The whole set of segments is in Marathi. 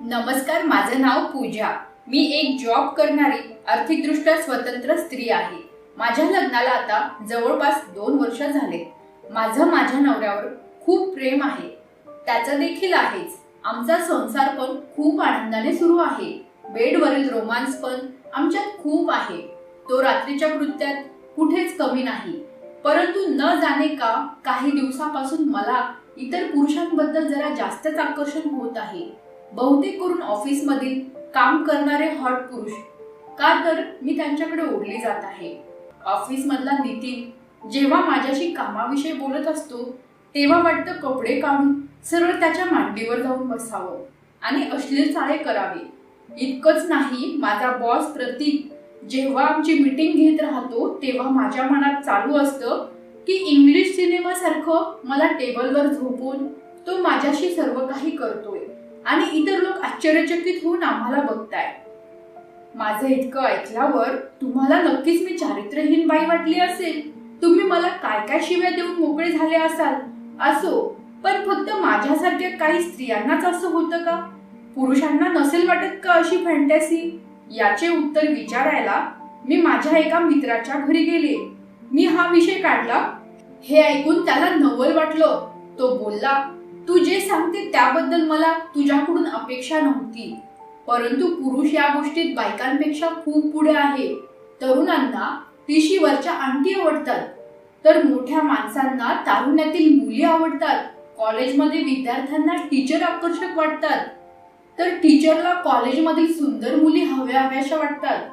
नमस्कार माझं नाव पूजा. मी एक जॉब करणारी आर्थिकदृष्ट्या स्वतंत्र स्त्री आहे. माझ्या लग्नाला आता जवळपास दोन वर्ष झाले. माझं माझ्या नवऱ्यावर खूप प्रेम आहे. त्याचं देखील आहेच. आमचा संसार पण खूप आनंदाने सुरू आहे. बेडवरील रोमांस पण आमच्यात खूप आहे. तो रात्रीच्या कृत्यात कुठेच कमी नाही. परंतु न जाणे का काही दिवसापासून मला इतर पुरुषांबद्दल जरा जास्तच आकर्षण होत आहे. बहुतेक करून ऑफिसमधील काम करणारे हॉट पुरुष. का तर मी त्यांच्याकडे ओढले जात आहे. ऑफिसमधला नितीन जेव्हा माझ्याशी कामाविषयी बोलत असतो तेव्हा वाटतं कपडे काढून सरळ त्याच्या मांडीवर जाऊन बसावं आणि अश्लील चाळे करावे. इतकंच नाही माझा बॉस प्रतीक जेव्हा आमची मीटिंग घेत राहतो तेव्हा माझ्या मनात चालू असतं की इंग्लिश सिनेमासारखं मला टेबलवर झोपून तो माझ्याशी सर्व काही करतोय. आणि इतर लोक आश्चर्यचकित होऊन आम्हाला बघताय माझं इतकं ऐकल्यावर तुम्हाला नक्कीच मी चारित्र्यहीन बाई वाटली असेल. तुम्ही मला काय काय शिव्या देऊन मोकळे झाले असाल? असो पण फक्त माझ्यासारख्या काही स्त्रियांनाच असं होतं का? पुरुषांना नसेल वाटत का अशी फॅन्टॅसी? याचे उत्तर विचारायला मी माझ्या एका मित्राच्या घरी गेले. मी हा विषय काढला. हे ऐकून त्याला नवल वाटलं. तो बोलला तू जे सांगते त्याबद्दल मला तुझ्याकडून अपेक्षा नव्हती. परंतु पुरुष या गोष्टीत बायकांपेक्षा खूप पुढे आहे. तरुणांना पिशीवरच्या अंटी आवडतात. तर मोठ्या माणसांना तारुण्यातील मुली आवडतात. कॉलेजमध्ये विद्यार्थ्यांना टीचर आकर्षक वाटतात. तर टीचरला कॉलेजमधील सुंदर मुली हव्या हव्याशा वाटतात.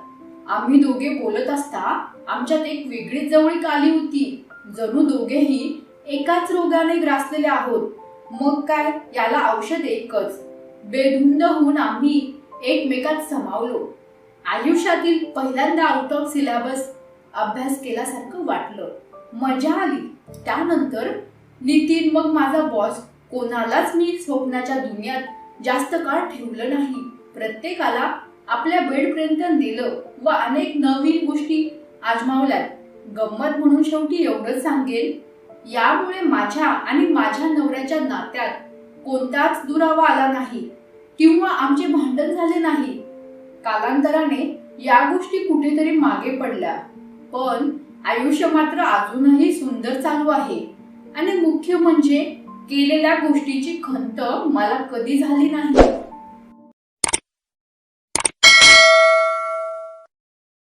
आम्ही दोघे बोलत असता आमच्यात एक वेगळीच जवळीक आली होती. जणू दोघेही एकाच रोगाने ग्रासलेले आहोत. मग काय? याला औषध एकच. बेधुंद होऊन आम्ही एकमेकात समावलो. आयुष्यातील पहिल्यांदा आउट ऑफ सिलेबस अभ्यास केल्यासारखं वाटलं. मजा आली. त्यानंतर नितीन मग माझा बॉस कोणालाच मी स्वप्नाच्या दुनियात जास्त काळ ठेवलं नाही. प्रत्येकाला आपल्या बेडपर्यंत नेलं व अनेक नवीन गोष्टी आजमावल्यात. गंमत म्हणून शेवटी एवढंच सांगेल यामुळे माझ्या आणि माझ्या नवऱ्याच्या नात्यात कोणताच दुरावा आला नाही किंवा आमचे भांडण झाले नाही. कालांतराने या गोष्टी कुठेतरी मागे पडल्या. पण आयुष्य मात्र अजूनही सुंदर चालू आहे. आणि मुख्य म्हणजे केलेल्या गोष्टीची खंत मला कधी झाली नाही.